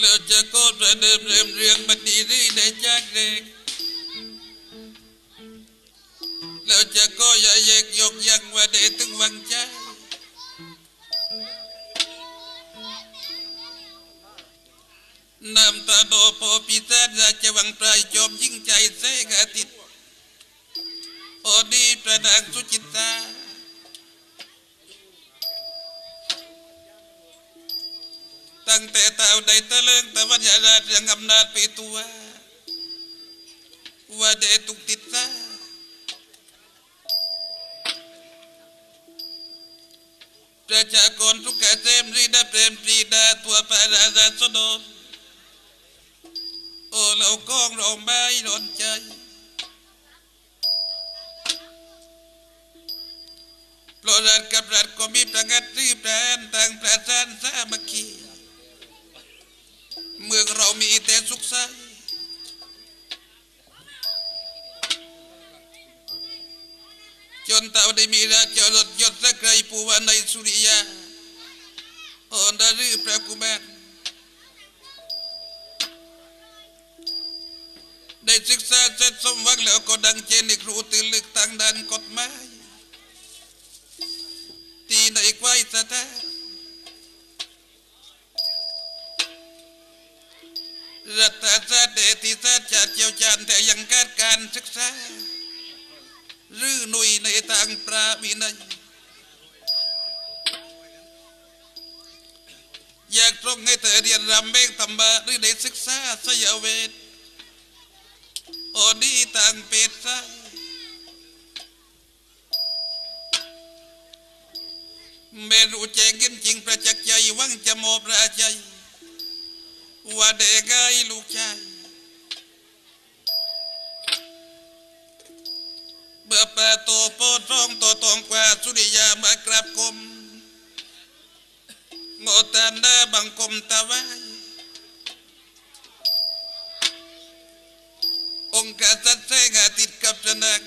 แล้วจะก็ประเดิมเริ่มเรื่องบันนี้รีได้จากเด็กแล้วจะก็อย่าแยกยกยังว่าเดถึงวังใจน้ำตาโดพอพิศาจราชวังปลายจอมยิ่งใจเสกอาทิตย์อดีประดังสุจิตา ตั้งแต่ตาใดตะเลิงตะวันยาราชยังอำนาจไปตัวว่าเดตุกติดซาประชากรทุกแก่เต็มรีดาเปรมปรีดาตัวปาราดาสดนโอ้เรากองเราไม่หลนใจโปรดรัฐกับรัฐก็มีประงัดรีบแรงต่างประสานสามัคคี มืองเรามีแต่สุขสันจนตาได้มีราชรถยศสักไกรปูวาในสุริยาโอนดารือพระกุมารได้ศึกษาเสร็จสมวังแล้วก็ดังเจนในครูตื่นลึกทางด้านกฎหมาย ที่ในควายสถาน รัฐศาสเดติศาสตร์ชาเจียวจานแต่ยังการการศึกษาหรือหน่วยในทางปราวินัยอยากตรงให้เธอเรียนรำเบงธรรมะหรือได้ศึกษาสยเวทโอดีต่างเป็ดไส้ไม่รู้แจ้งกันจริงประจักษ์ใจวังจะมอบราใจ ว่าเด็กไงลูกชายเมื่อปลาโตโปท้องโตตองกว่าสุริยามากราบกมโงตานหน้าบังคมตะไวองค์กษัตริย์แสงอาทิตย์กับสนัก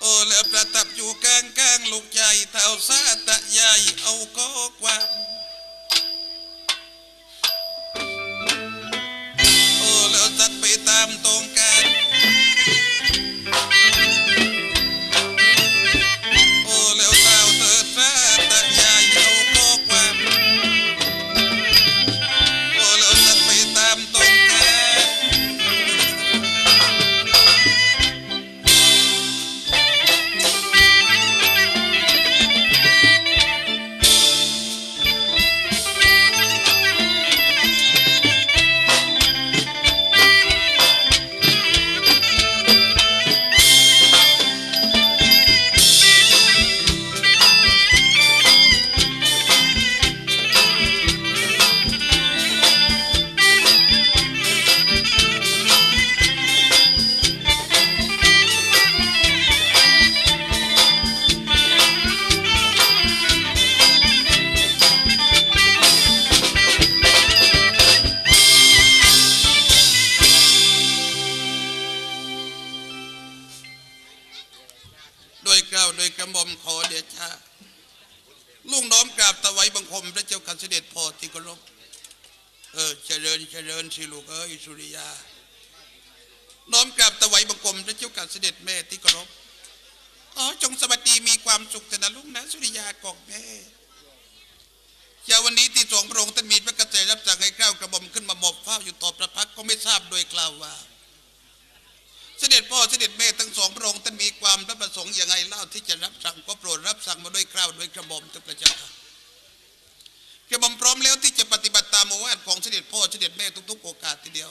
โอ้แล้วประทับอยู่กลางกลางลูกใหญ่เท่าซาตะใหญ่เอาข้อความามตรง ริญเจริญสิลูกเอ้ยสุริยา น้อมกราบถวายบังคมพระเจ้าขันเสด็จแม่ที่เคารพอ๋อจงสวัสดีมีความสุขเถนะลุงนะสุริยากอกแม่เช้าวันนี้ที่สองพระองค์ท่านมีพระกระแสรับสั่งให้เกล้ากระหม่อมขึ้นมาหมอบเฝ้าอยู่ต่อพระพักก็ไม่ทราบโดยกล่าวว่า เสด็จพ่อเสด็จแม่ทั้งสองพระองค์ท่านมีความพระประสงค์อย่างไรเล่าที่จะรับสั่งก็โปรดรับสั่งมาด้วยกล้าวด้วยกระหม่อมทุกประเจ้าค่ะ ระหม่อมพร้อมแล้วที่จะปฏิบัติตามโอวาทของเสด็จพ่อเสด็จแม่ทุก ๆ โอกาสทีเดียว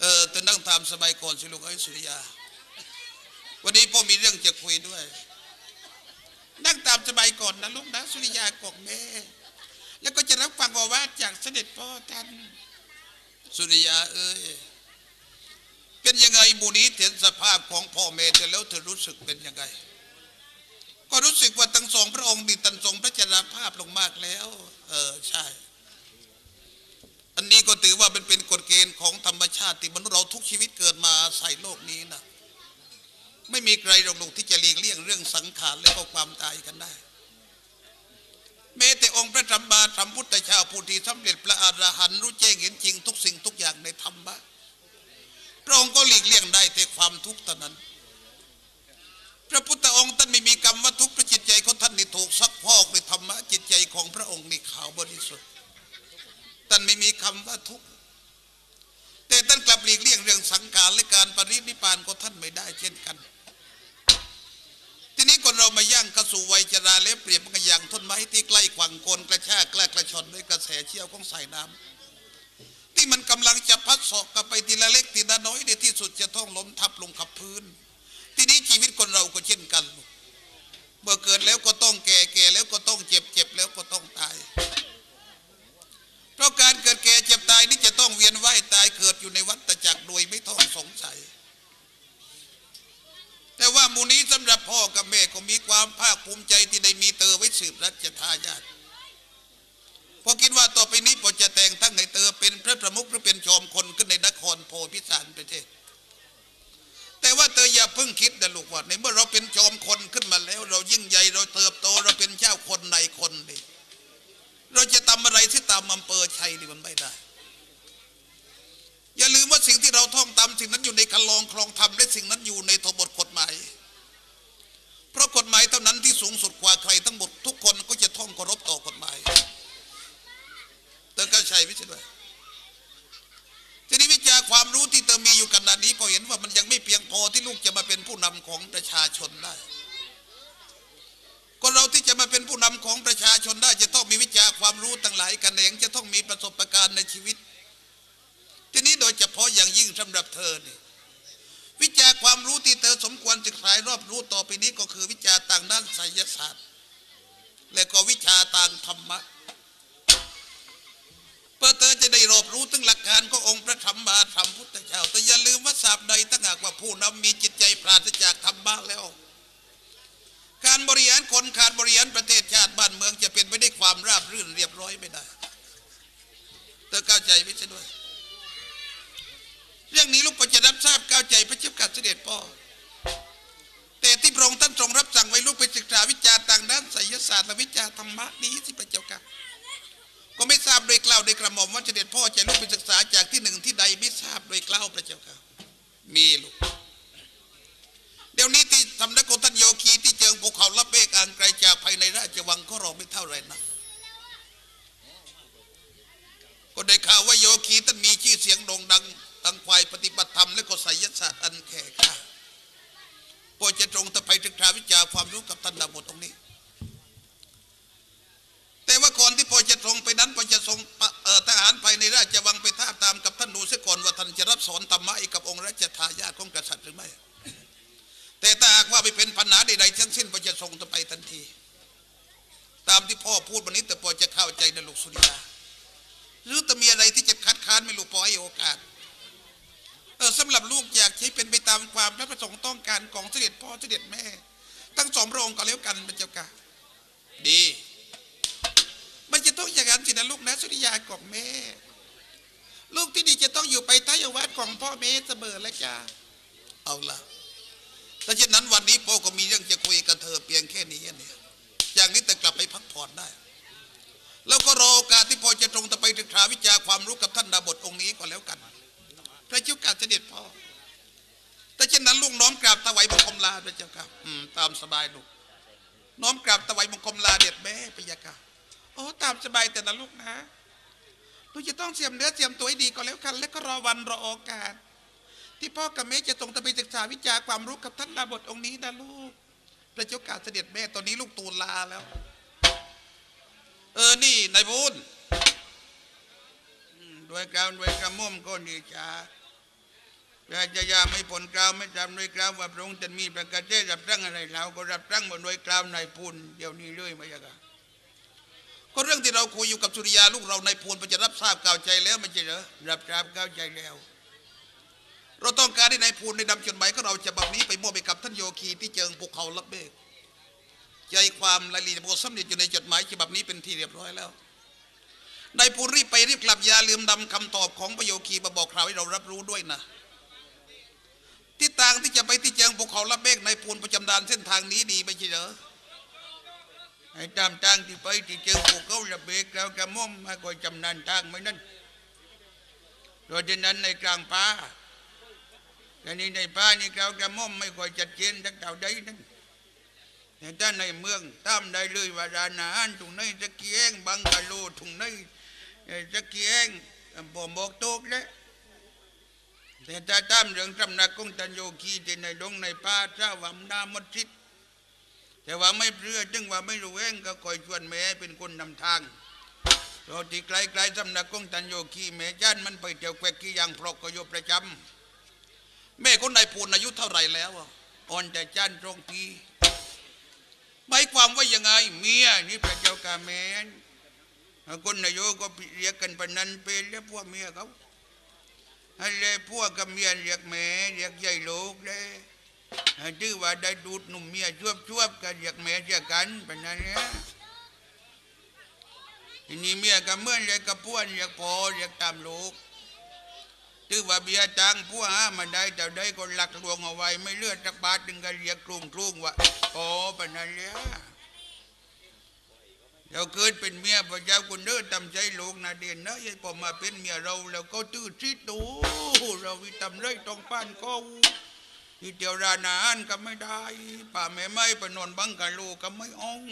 เออเธอนั่งทำสบายก่อนสิลูกเอ้ยสุริยา วันนี้พ่อมีเรื่องจะคุยด้วย นั่งตามสบายก่อนนะลูกนะสุริยากอกแม่ แล้วก็จะรับฟังโอวาทจากเสด็จพ่อท่านสุริยาเอ้ยเป็นยังไงหมูนี้เห็นสภาพของพ่อแม่เธอแล้วเธอรู้สึกเป็นยังไง ก็รู้สึกว่าทั้งสองพระองค์มีตันทรงพระชราภาพลงมากแล้ว เออใช่ อันนี้ก็ถือว่ามันเป็นกฎเกณฑ์ของธรรมชาติที่มนุษย์เราทุกชีวิตเกิดมาใส่โลกนี้นะไม่มีใครหรอกลูกที่จะหลีกเลี่ยงเรื่องสังขารและก็ความตายกันได้แม้แต่องค์พระธรรมบมาสัมพุทธเจ้าผู้ที่สำเร็จพระอรหันต์รู้แจ้งเห็นจริงทุกสิ่งทุกอย่างในธรรมะพระองค์ก็หลีกเลี่ยงได้แต่ความทุกข์เท่านั้น ระพุทธองค์ท่านไม่มีกรรมว่าทุกพระจิตใจของท่านนี่ถูกซักพอกด้วยธรรมะจิตใจของพระองค์นี่ขาวบริสุทธิ์ท่านไม่มีคำว่าทุกข์แต่ท่านกลับหลีกเลี่ยงเรื่องสังขารและการปรินิพานของท่านไม่ได้เช่นกัน ทีนี้คนเรามาย่างเข้าสู่วัยชราแล้วเปรียบมันกับอย่างต้นไม้ที่ใกล้ขวางโคนกระชากกล้ากระชอนด้วยกระแสเชี่ยวของสายน้ำที่มันกำลังจะพัดศอกกลับไปทีละเล็กทีละน้อยในที่สุดจะต้องล้มทับลงกับพื้น นี้ชีวิตคนเราก็เช่นกัน เมื่อเกิดแล้วก็ต้องแก่แก่แล้วก็ต้องเจ็บเจ็บแล้วก็ต้องตาย เพราะการเกิดแก่เจ็บตายนี่จะต้องเวียนว่ายตายเกิดอยู่ในวัฏจักรโดยไม่ต้องสงสัย แต่ว่ามูนี้สำหรับพ่อกับแม่ก็มีความภาคภูมิใจที่ได้มีเตอไว้สืบรัชทายาทพอคิดว่าต่อไปนี้พอจะแต่งตั้งให้เตอเป็นพระประมุขหรือเป็นชอมคนขึ้นในนครโพธิสารประเทศ แต่ว่าเตออย่าเพิ่งคิดนะลูกว่าในเมื่อเราเป็นจอมคนขึ้นมาแล้ว เรายิ่งใหญ่เราเติบโตเราเป็นเจ้าคนในคนนี่เราจะทำอะไรที่ตามอำเภอชัยนี่มันไม่ได้ อย่าลืมว่าสิ่งที่เราท่องตามสิ่งนั้นอยู่ในคันลองคลองธรรมและสิ่งนั้นอยู่ในทบทกฎหมาย เพราะกฎหมายเท่านั้นที่สูงสุดกว่าใครทั้งหมดทุกคนก็จะท่องเคารพต่อกฎหมายเติมก้าชัยไม่ใช่ด้วย ทีนี้วิจาความรู้ที่เติมมีอยู่ขนาดนี้พอเห็นว่ามันยังไม่เพียงพอที่ลูกจะมาเป็นผู้นำของประชาชนได้คนเราที่จะมาเป็นผู้นำของประชาชนได้ จะต้องมีวิชาความรู้ต่างหลายกันเองจะต้องมีประสบการณ์ในชีวิต ทีนี้โดยเฉพาะอย่างยิ่งสำหรับเธอนี่วิชาความรู้ที่เธอสมควรศึกษารอบรู้ต่อไปนี้ก็คือวิชาต่างด้านไสยศาสตร์ และก็วิชาต่างธรรมะ พื่อเธอจะได้รอบรู้ถึงหลักการขององค์พระธรรมมาธรรมพุทธเจ้า แต่อย่าลืมว่าสาบใดตั้งหากว่าผู้นำมีจิตใจปราศจากธรรมะแล้ว การบริหารคนขาดบริหารประเทศชาติบ้านเมืองจะเป็นไปได้วยความราบรื่นเรียบร้อยไม่ได้เธอเข้าใจไม่ใช่ด้วย เรื่องนี้ลูกก็จะรับทราบเข้าใจพระเจ้ากัดเสด็จพ่อแต่ที่พระองค์ท่านทรงรับสั่งไว้ลูกไปศึกษาวิชาต่างด้านไสยศาสตร์และวิชาธรรมะนี้สิพระเจ้าค่ะก็ไม่ท ราบโดยกล่าวโดยกระหม่อมว่าเสด็จพ่อจะลูกไปศึกษาจากที่หนึ่งที่ใดไม่ทราบโดยกล่าวพระเจ้าค่ะ มีลูกเดี๋ยวนี้ที่สำนักของท่านโยคีที่เจิงภูเขาลับเบกอ่างไกลจากภายในราชวังก็รอไม่เท่าไรนะก็ได้ข่าวว่าโยคีท่านมีชื่อเสียงโด่งดังทางฝ่ายปฏิบัติธรรมและก็ไสยศาสตร์อันแข็งกล้าพอจะตรงตะไปศึกษาวิจารความรู้กับท่านดาบทตรงนี้ แต่ว่าก่อนที่พอจะตรงไปนั้นพอจะทรงทหารภายในราชวังไปท้าตามกับท่านดูเสียก่อนว่าท่านจะรับสอนธรรมะให้กับองค์รัชทายาทของกษัตริย์หรือไม่ แต่ถ้าหากว่าไม่เป็นปัญหาใดๆทั้งสิ้นพอจะส่งต่อไปทันที ตามที่พ่อพูดวันนี้แต่พอจะเข้าใจในลูกสุริยาหรือจะมีอะไรที่จะคัดค้านไม่รู้พอให้โอกาสเออสำหรับลูกอยากให้เป็นไปตามความพระประสงค์ต้องการของเสด็จพ่อเสด็จแม่ ทั้งสองพระองค์ก็แล้วกันพระเจ้าค่ะดี จะต้องอย่างนั้นสินะลูกนะสุริยาของแม่ ลูกที่ดีจะต้องอยู่ไปท้ายวัดของพ่อแม่เสมอและจ้าเอาละถ้าเช่นนั้นวันนี้พ่อก็มีเรื่องจะคุยกับเธอเพียงแค่นี้เนี่ยอย่างนี้แต่กลับไปพักผ่อนได้ แล้วก็รอโอกาสที่พ่อจะตรงต่อไปศึกษาวิจาความรู้กับท่านดาบทองค์นี้ก็แล้วกัน พระเจ้าการเสด็จพ่อแต่เช่นนั้นลูกน้อมกราบถวายบังคมลาพระเจ้าค่ะตามสบายลูกน้อมกราบถวายบังคมลาเด็ดแม่พระยาค่ะ โอ้ตามสบายแต่นะลูกนะลูกจะต้องเตรียมเนื้อเตรียมตัวให้ดีก็แล้วกัน แล้วก็รอวันรอโอกาส ที่พ่อกับแม่จะตรงตะไปศึกษาวิจารความรู้กับท่านดาบทองค์นี้นะลูกพระเจ้ากาเสด็จแม่ตอนนี้ลูกตูลลาแล้ว เออนี่นายบุญด้วยกราวด้วยกระม่อมก็ดีจ้าพระจะยาไม่ผลกล่าวไม่จำด้วยกล่าวว่าพระองค์จะมีประกาศได้รับตั้งอะไรเราก็รับตั้งบนด้วยกล่าวนายพูนเดี๋ยวนี้เลยไม่ใช่ค่ะ ก็เรื่องที่เราคุยอยู่กับสุริยาลูกเราในพูนมันจะรับทราบกล่าวใจแล้วไม่ใช่เหรอรับทราบกล่าวใจแล้ว เราต้องการให้ในพูนในดำจดหมายของเราฉบับนี้ไปมอบให้กับท่านโยคีที่เจิงภูเขาลับเบกใจความรายละเอียดโบสำเร็จอยู่ในจดหมายฉบับนี้เป็นที่เรียบร้อยแล้วนายพูนรีบไปรีบกลับยาลืมนำคำตอบของประโยคีมาบอกข่าวให้เรารับรู้ด้วยนะที่ต่างที่จะไปที่เจิงภูเขาลับเบกนายพูนประจำดานเส้นทางนี้ดีไม่ใช่เหรอ ไอ้ตามทางที่ไปที่เจอพวกเขาระเบิดแล้วกระม่อมไม่ค่อยจำนานทางไม่นั่นโดยฉะนั้นในกลางป่าแต่นี่ในป่านี่เรากระม่อมไม่ค่อยจัดเจนทั้งเท่าใดนั่นแต่ถ้าในเมืองตามได้เลยว่าร้านอาหารตรงไหนจะเกียงบังกะโลตรงนเอ่จะเกียงผมบอกโตกแล้วแต่ถ้าตามเรื่องตำหนักของตันโยคีที่ในดงในป่าเจ้าว่ามันามดทิศ แต่ว่าไม่เพื่อจึงว่าไม่รู้เองก็คอยชวนแม่เป็นคนนำทางเราที่ไกลๆตำนักของตันโยคีแม่ย่านมันไปเที่ยวแควกี่อย่างเพราะก็อยู่ประจำแม่คนนายพูนอายุเท่าไหร่แล้วอ่อนแต่จ้านตรงทีหมายความว่ายังไงเมียนี่พระเจ้ากาแมนคนนายโยก็เรียกกันปนันเป็นแล้วพวกเมียเขาให้เลยพวกกับเมียเรียกแม่เรียกใหญ่ลูกเลย ให้ถือว่าได้ดูดหนุ่มเมียชวบชวบๆกันเรียกแม่เรียกกันเป็นนั้นเนี่ยทีนี้เมียกับเมื่อนเรียกกับพวกเรียกพอเรียกตามลูกถือว่าเบียร์ตังพวกหามาได้แต่ได้ก็หลักลวงเอาไว้ ไม่เลือดจักบาทดึงกันเรียกกลุ่มกลุ่มว่าพอเป็นนั้นเนี่ยเราเกิดเป็นเมียพระเจ้าคุณเด้อตำใจลูกนาเดียนนะยายพอมาเป็นเมียเราแล้วก็ตื้อชิดดูเราวิตำไรตรงป้านเขา ที่เดียวร้านอาหารก็ไม่ได้ป่าแม่ไม่ไปนอนบังกะโลก็ไม่อ่อง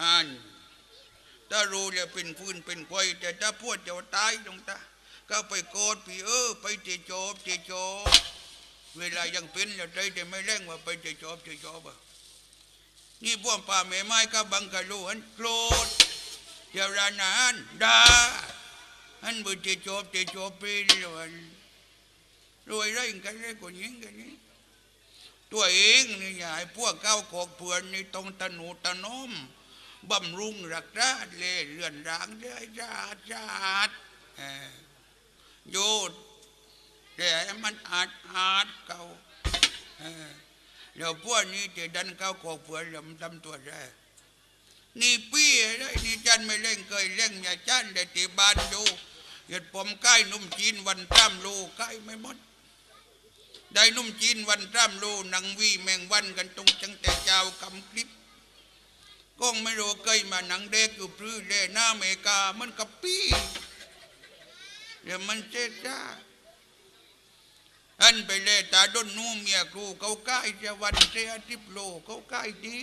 อ่านถ้ารู้จะเป็นฟืนเป็นไฟแต่ถ้าพวดเดี๋ยวตายตรงตาก็ไปโกดพี่เออไปเจโจบเจโจบเวลายังเป็นแล้วใจจะไม่แรงว่าไปเจโจบเจโจบอะนี่พวกป่าแม่ไม้ก็บังกะโลอันโกรธเดี๋ยวรานานด่าอันบุตรจบเจะจบไปเลย รวยไรกันเลยคนยิงกันนี่ตัวเองนี่อย่าให้พวกเก้าขอกเพื่อนนี่ต้องตะหนูตนมบำรุงรักษาเล่เลื่อนร้างได้จาดจาดเออโยดแต่มันอาดอาดเก่าเออเดี๋ยวพวกนี้จะดันเข้าขอกเผื่อลำทำตัวได้นี่ปี้อะไรนี่จันไม่เล่นเคยเล่นอย่าจันได้ที่บ้านดูเหยียดผมใกล้นุ่มจีนวันจ้ำลูใกล้ไม่หมด ได้นุ่มจีนวันจ้ำลูหนังวีแมงวันกันตรงจังแต่เจ้ากำคลิปก้องไม่รู้เคยมาหนังเด็กอยู่พรือเล่หน้าอเมริกามันกับปี้เดี๋ยวมันเจ๊จ้าอันไปเลยตาดนนูเมียครูเขาใกล้จะวันเสียทิพโลเขาใกล้ดี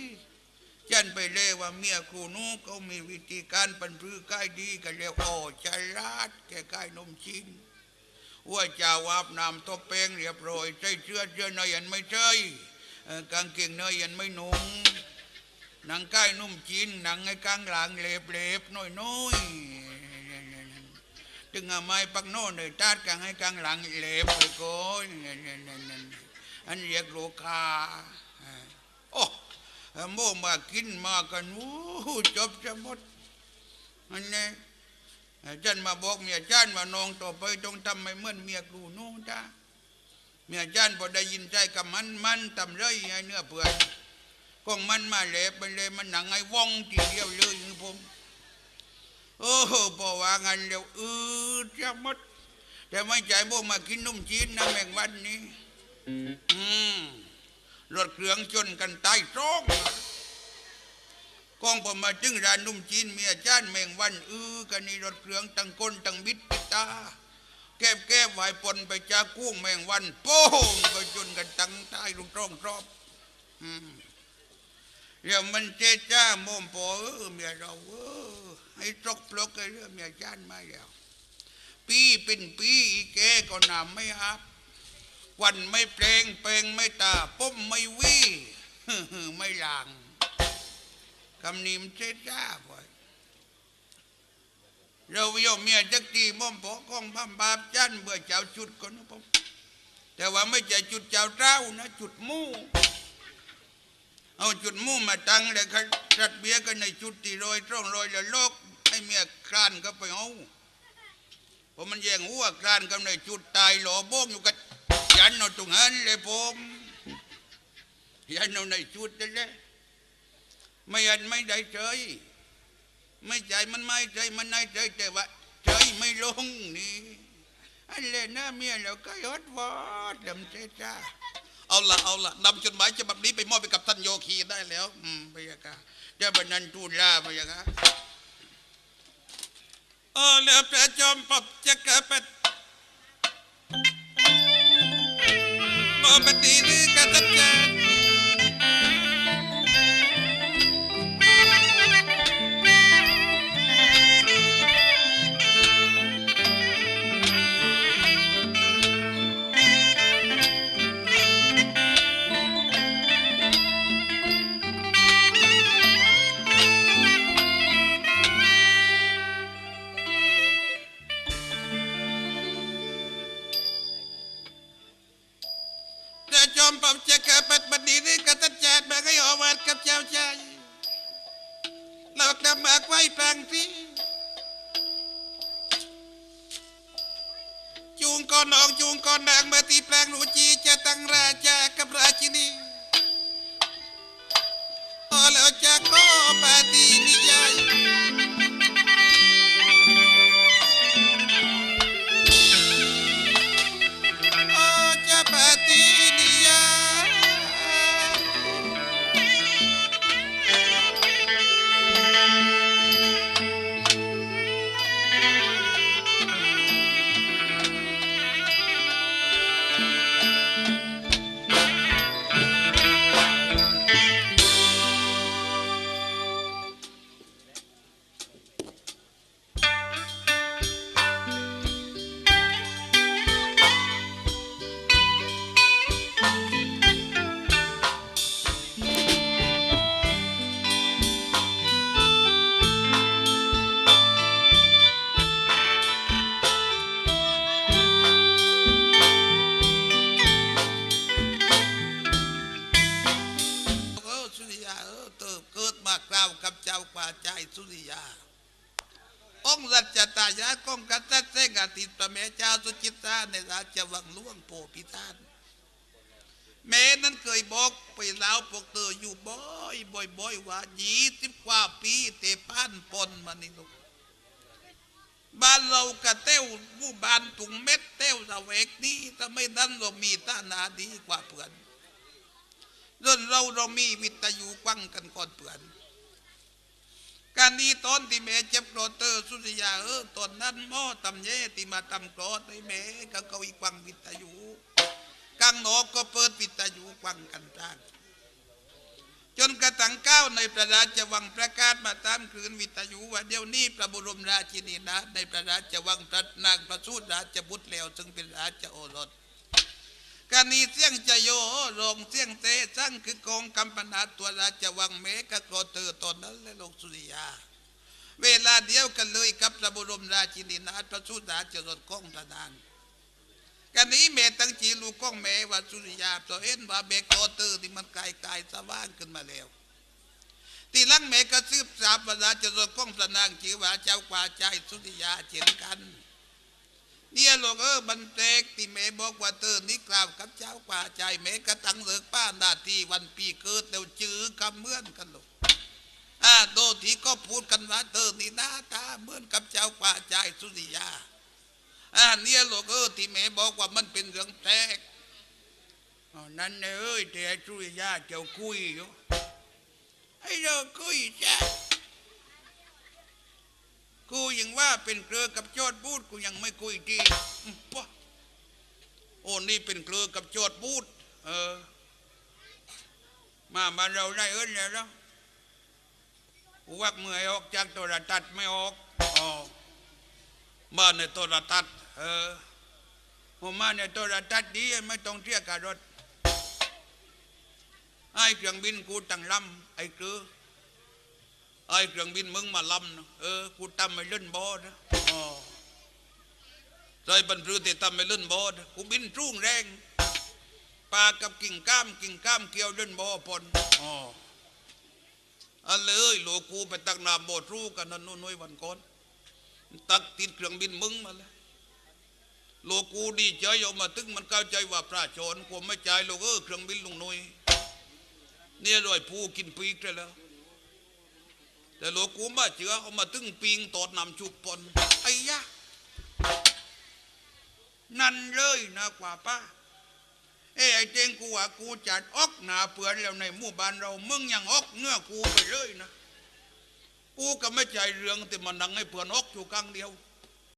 ฉันไปเลยว่าเมียครูนู้เขามีวิธีการปันพื้ใกล้ดีกันเรียกโอ้ฉลาดแกใกล้นมชิน ว่าจ้าอาบน้ำตัวแป้งเรียบร้อยใส่เสื้อเสื้อเนยยันไม่ใช่เอ่อกางเกงเนยยันไม่นุ่งหนังใกล้นุ่มจีนหนังไอ้กลางหลังเล็บเล็บน้อยน้อยจึงอาไม้ปักโน่นเลยตาดกลางให้กลางหลังเหลบไปโกยนั่นนั่นนั่นนั่นอันเรียกลูกค้าโอ้โมมากินมากันวู้จบจะหมดอันนี้ จันมาบอกเมียจันว่าน้องต่อไปต้องทำไม่เหมือนเมียครูนู้นจ้าเมียจันพอได้ยินใจกับมันมันทำไรให้เนื้อเปื่อยกองมันมาเหลบไปเลยมันหนังไอ้ว่องทีเดียวเลยนี่ผมโอ้โหพอว่างันเร็วอืดจะหมด แต่ไม่ใจพวกมากินนุ่มจีนนะแมงวันนี้ อืมรถเครื่องชนกันตายตรง กองผมมาจึงร้านนุ่มจีนเมียจ้านแมงวันอือกันนี่รถเครื่องตั้งก้นตั้งบิดปิดตา แก้บแก้บไหวปนไปจากกุ้งแมงวัน โป้งไปจนกันตั้งใต้ลงตรงรอบอืมเดี๋ยวมันเจ๊จ้าโมมโปเออเมียเราเออให้ตกปลกไอ้เรื่องเมียจานมาแล้วปีเป็นปีอีแกก็นำไม่ฮับวันไม่เพลงเพลงไม่ตาป้มไม่วีไม่ลาง คำนี้มันเจ๊จ้าบ่อยเราโยมเมียจักตีโมมโปกองบ้าบาปจันเบื่อเจ้าจุดก่อนนะผมแต่ว่าไม่ใช่จุดเจ้าเจ้านะ จุดมู่เอาจุดมุ่มาตั้งเลยครับจัดเบียกันในจุดที่โรยร่องโรยล้วโลกให้เมียคลานก็ไปเอาเพราะมันแย่งหัวคลานกันในจุดตายหล่อโบกอยู่กับยันเอาตรงนั้นเลยผมยันเอาในจุดนั่นแหละ ไม่ยันไม่ได้เฉยไม่ใจมันไม่ใจมันไม่ใจแต่ว่าใจไม่ลงนี่อันเลยหน้าเมียเราก็ยอดวอดลำเจ้าเอาละเอาละนำจดหมายฉบับนี้ไปมอบไปกับท่านโยคีได้แล้วอืมพยากาเจ้าบันนันทูลาพยากาเออแล้วพระจอมปอบจะเกิดเป็นมอปฏิหรือกระตับใจ งที่จูงก่อนอองจูงก่อนนางมาตีแปลงหนูจีจะตั้งราชากับราชินีพอแล้วจะก็ปาตีนิยายากล่าวกับเจ้ากว่าใจสุริยา องค์รัชตายาทกองกัตัดเสงอาทิตย์พระแม่เจ้าสุจิตาในราชวังหล่วงโพพิธานแม่นั้นเคยบอกไปแล้วพวกเธออยู่บ่อยบ่อยบ่อยว่ายี่สิบกว่าปีเตป้านปนมานี่ลูกบ้านเรากะเต้วผู้บ้านถุงเม็ดเต้วตะเวกนี้ถ้าไม่นั้นเรามีต้าหนาดีกว่าเพื่อนเรื่องเราเรามีวิทยุกวังกันก่อนเปื่อน การนี้ตอนที่แม่เจ็บโกรธเตอร์สุริยาเออตอนนั้นหม้อตำเย่ที่มาตำโกรธให้แม่ก็เกาอีกวังวิทยุกลางหนอกก็เปิดวิทยุกวังกันจ้างจนกระทั่งก้าวในพระราชวังประกาศมาตามคืนวิทยุว่าเดี๋ยวนี้พระบรมราชินีนาในพระราชวังพระนางประสูติราชบุตรแล้ว ซึ่งเป็นราชโอรส การนี้เสียงจะโยโรงเสียงเตสั่งคือกองกำปนาตัวราชวังเมกะโกเตอตอนนั้นและลงสุริยา เวลาเดียวกันเลยกับพระบรมราชินีนาถพระสุดาจรดกองพระนางกันนี้เมตั้งจีลูกกองเมว่าสุริยาเพราะเห็นว่าเบกโกเตอที่มันกายกายสว่างขึ้นมาแล้วทีหลังเมก็ซืบสาบพระราชรดกองพระนางจีว่าเจ้ากว่าใจสุริยาเช่นกัน เนี่ยลูกเออบันเตกที่แม่บอกว่าเธอนี่กล่าวกับเจ้ากว่าใจแม่กระตังเลิกป้าหน้าที่วันปีเกิดแล้วจื้อคำเหมือนกันลูกอ่าโดที่ก็พูดกันว่าเธอนี่หน้าตาเหมือนกับเจ้ากว่าใจสุริยาอ่าเนี่ยลูกเออที่แม่บอกว่ามันเป็นเรื่องแปลกอ๋อนั่นเอ้ยแต่สุริยาเจ้าคุยอยู่ไอ้เราคุยจ้ะ กูยังว่าเป็นเกลือกับโจดบูดกูยังไม่คุยทีปะโอ้นี่เป็นเกลือกับโจดบูดเออ มามาเราได้เอิ้นแล้วกูวักเมื่อยออกจากโทรทัศน์ไม่ออกอ๋อบ้านในโทรทัศน์เออผมมาในโทรทัศน์ดีไม่ต้องเทียกับรถไอ้เครื่องบินกูตั้งลำไอ้เกลือ ไอ้เครื่องบินมึงมาลำนะเออกูทำไม่เล่นบอนะอ๋อใจบรรพือที่ทำไม่เล่นบอนะกูบินรุ่งแรงปลากับกิ่งก้ามกิ่งก้ามเกี่ยวเล่นบอพนอ๋ออันเลยโลวงกูไปตักน้ำบดรู้กันนั่นนู่นนู่นวันก่อนตักติดเครื่องบินมึงมาเลยโลกูดีใจออกมาตึงมันเข้าใจว่าพระชนกูไม่ใจโลกเออเครื่องบินลุงนุยเนี่ยรอยผู้กินปีกเลยแล้ว แต่โลกูมาเจือเขามาตึงปิงตอดนำชุบปนไอ้ยะนั่นเลยนะกว่าป้าเอ้ไอ้เจงกูว่ากูจัดออกหนาเปือนแล้วในหมู่บ้านเรามึงยังออกเงื้อกูไปเลยนะ กูก็ไม่ใจเรื่องแต่มันนังให้เปือนออกอยู่กลางเดียว